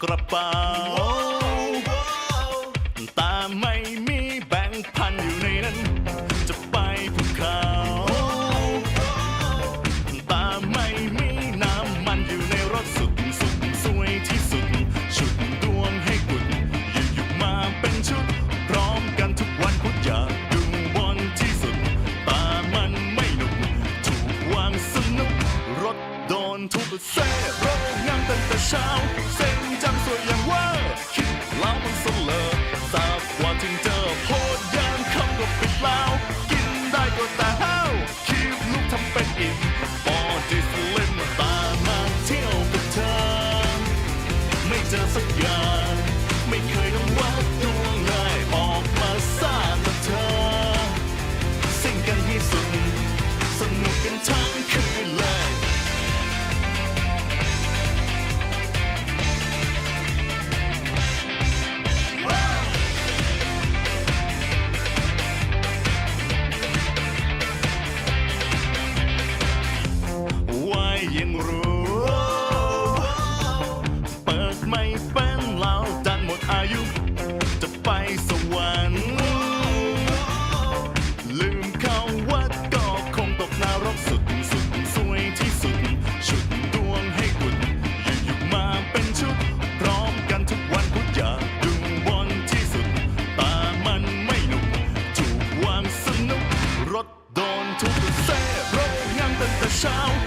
Crapau. тут усе вогням та шау.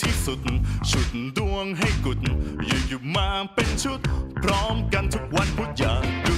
ที่สุด ชุดดวงให้กุด อยู่ๆมาเป็นชุด พร้อมกันทุกวันพุธอย่าง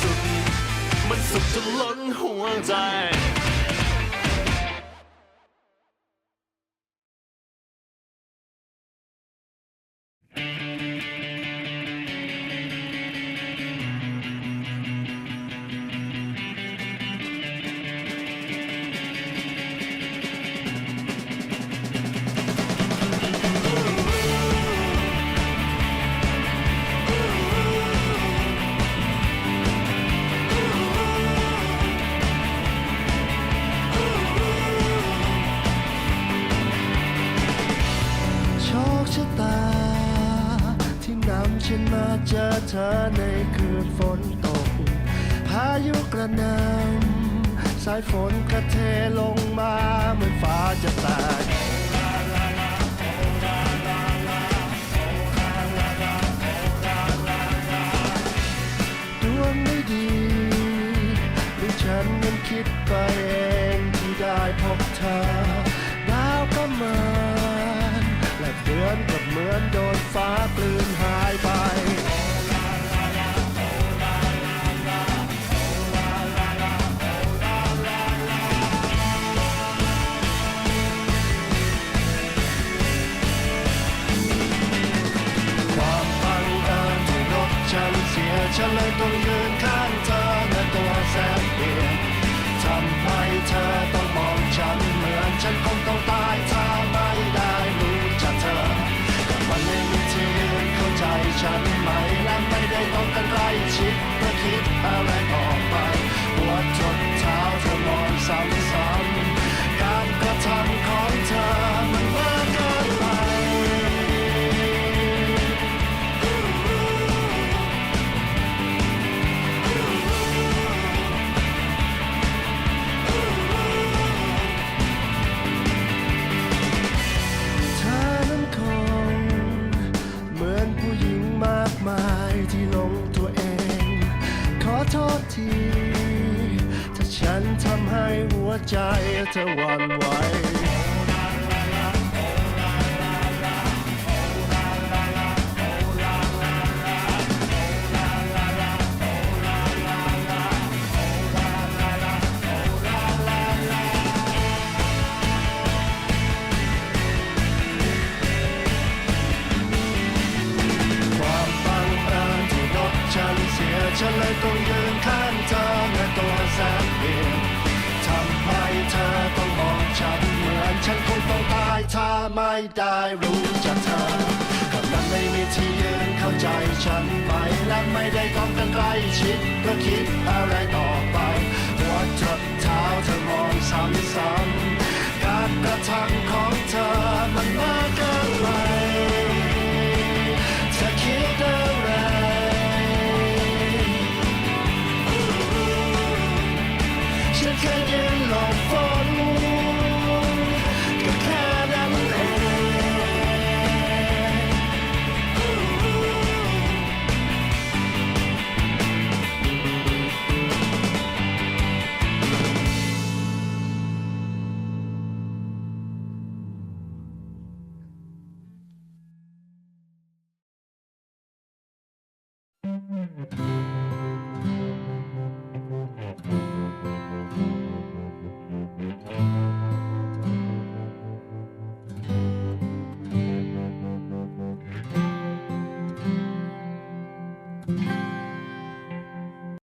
สุด มันสุดจนล้นหัวใจ ชะตา ที่นำฉันมาเจอเธอในคืนฝนตก พายุกระนำสายฝนกระเทลงมาเหมือนฟ้าจะแตก I don't cadre. ใจเธอหวั่นไหว ไม่ได้รู้จักเธอกำลังม่มีที่ยืนเข้าใจฉันไปมและไม่ได้ทำกันใกล้ชิดก็คิดอะไรต่อไปวัดจดเท้าเธอมองซ้ำๆการกระทำของเธอมันมากเกิน